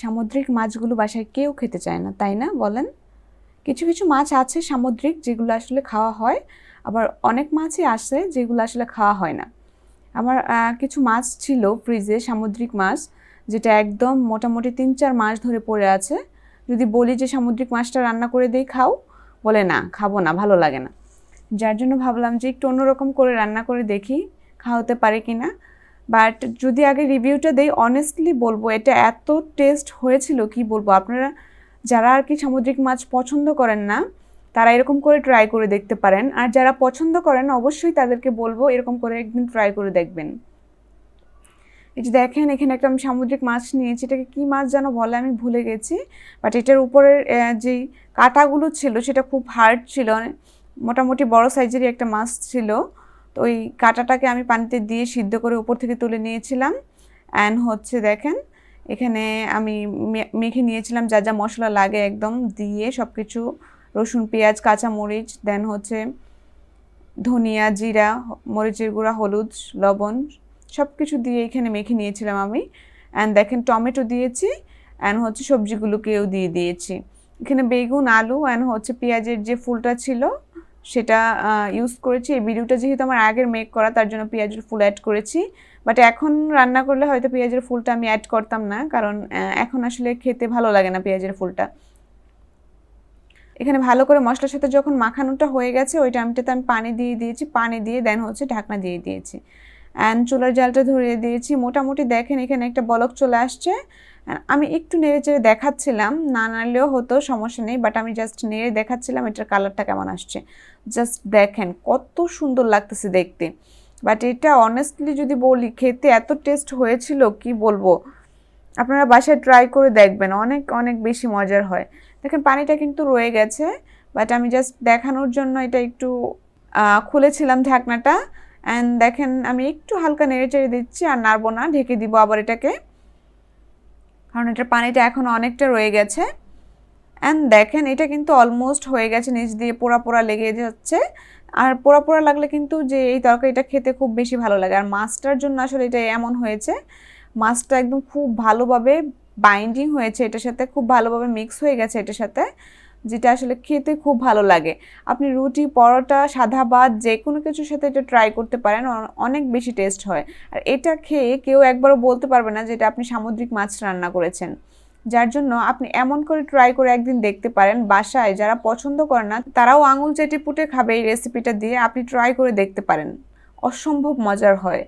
সামুদ্রিক মাছগুলো বাসায় কেউ খেতে চায় না, তাই না? বলেন। কিছু কিছু মাছ আছে সামুদ্রিক যেগুলো আসলে খাওয়া হয়, আবার অনেক মাছই আছে যেগুলো আসলে খাওয়া হয় না। আমার কিছু মাছ ছিল ফ্রিজে, সামুদ্রিক মাছ, যেটা একদম মোটামুটি তিন চার মাস ধরে পড়ে আছে। যদি বলি যে সামুদ্রিক মাছটা রান্না করে দেই, খাও? বলে না, খাব না, ভালো লাগে না। যার জন্য ভাবলাম যে একটু অন্যরকম করে রান্না করে দেখি, খাওয়াতে পারে কি না বাট যদি আগে রিভিউটা দেই অনেস্টলি বলব, এটা এত টেস্ট হয়েছিল, কি বলব? আপনারা যারা আর কি সামুদ্রিক মাছ পছন্দ করেন না, তারা এরকম করে ট্রাই করে দেখতে পারেন। আর যারা পছন্দ করেন, অবশ্যই তাদেরকে বলব, এরকম করে একদিন ট্রাই করে দেখবেন। এই যে দেখেন, এখানে একটা আমি সামুদ্রিক মাছ নিয়েছি। এটাকে কী মাছ যেন বলে, আমি ভুলে গেছি। বাট এটার উপরের যেই কাঁটাগুলো ছিল, সেটা খুব হার্ড ছিল। মোটামুটি বড় সাইজেরই একটা মাছ ছিল। তো ওই কাঁটাটাকে আমি পানিতে দিয়ে সিদ্ধ করে উপর থেকে তুলে নিয়েছিলাম। অ্যান্ড হচ্ছে দেখেন, এখানে আমি মেখে নিয়েছিলাম যা যা মশলা লাগে একদম দিয়ে সব কিছু রসুন, পেঁয়াজ কাঁচা মরিচ দেন হচ্ছে ধনিয়া, জিরা, মরিচের গুঁড়া, হলুদ, লবণ সব কিছু দিয়ে এখানে মেখে নিয়েছিলাম আমি। অ্যান্ড দেখেন টমেটো দিয়েছি অ্যান্ড হচ্ছে সবজিগুলোকেও দিয়ে দিয়েছি। এখানে বেগুন, আলু অ্যান্ড হচ্ছে পেঁয়াজের যে ফুলটা ছিল সেটা ইউজ করেছি। এই ভিডিওটা যেহেতু আমার আগের মেক করা, তার জন্য পেঁয়াজের ফুল অ্যাড করেছি। বাট এখন রান্না করলে হয়তো পেঁয়াজের ফুলটা আমি অ্যাড করতাম না, কারণ এখন আসলে খেতে ভালো লাগে না পেঁয়াজের ফুলটা। এখানে ভালো করে মশলার সাথে যখন মাখানোটা হয়ে গেছে, ওই টাইমটাতে আমি পানি দিয়ে দিয়েছি। পানি দিয়ে দেন হচ্ছে ঢাকনা দিয়ে দিয়েছি। অ্যান্ড চুলার জালটা ধরিয়ে দিয়েছি। মোটামুটি দেখেন এখানে একটা বলক চলে আসছে। আমি একটু নেড়ে চেড়ে দেখাচ্ছিলাম, না নাড়লেও হতো, সমস্যা নেই বাট আমি জাস্ট নেড়ে দেখাচ্ছিলাম এটার কালারটা কেমন আসছে। জাস্ট দেখেন কত সুন্দর লাগতেছে দেখতে। বাট এটা অনেস্টলি যদি বলি, খেতে এত টেস্ট হয়েছিল, কি বলব? আপনারা বাসায় ট্রাই করে দেখবেন, অনেক অনেক বেশি মজার হয়। দেখেন পানিটা কিন্তু রয়ে গেছে বাট আমি জাস্ট দেখানোর জন্য এটা একটু খুলেছিলাম ঢাকনাটা। অ্যান্ড দেখেন আমি একটু হালকা নেড়ে চেড়ে দিচ্ছি, আর নাড়বো না, ঢেকে দিব আবার এটাকে। কারণ এটার পানিটা এখন অনেকটা রয়ে গেছে। অ্যান্ড দেখেন, এটা কিন্তু অলমোস্ট হয়ে গেছে, নিচ দিয়ে পোড়া পোড়া লেগে যাচ্ছে। আর পোড়া পোড়া লাগলে কিন্তু যে এই তরকারিটা খেতে খুব বেশি ভালো লাগে। আর মাছটার জন্য আসলে এটা এমন হয়েছে, মাছটা একদম খুব ভালোভাবে বাইন্ডিং হয়েছে, এটার সাথে খুব ভালোভাবে মিক্স হয়ে গেছে এটার সাথে। যেটা আসলে খেতে খুব ভালো লাগে। আপনি রুটি, পরোটা, সাদা ভাত যে কোনো কিছুর সাথে এটা ট্রাই করতে পারেন অনেক বেশি টেস্ট হয়। আর এটা খেয়ে কেউ একবারও বলতে পারবে না যে এটা আপনি সামুদ্রিক মাছ রান্না করেছেন। যার জন্য আপনি এমন করে ট্রাই করে একদিন দেখতে পারেন, বাসায় যারা পছন্দ করে না, তারাও আঙুল চেটে পুটে খাবে এই রেসিপিটা দিয়ে, আপনি ট্রাই করে দেখতে পারেন। অসম্ভব মজার হয়।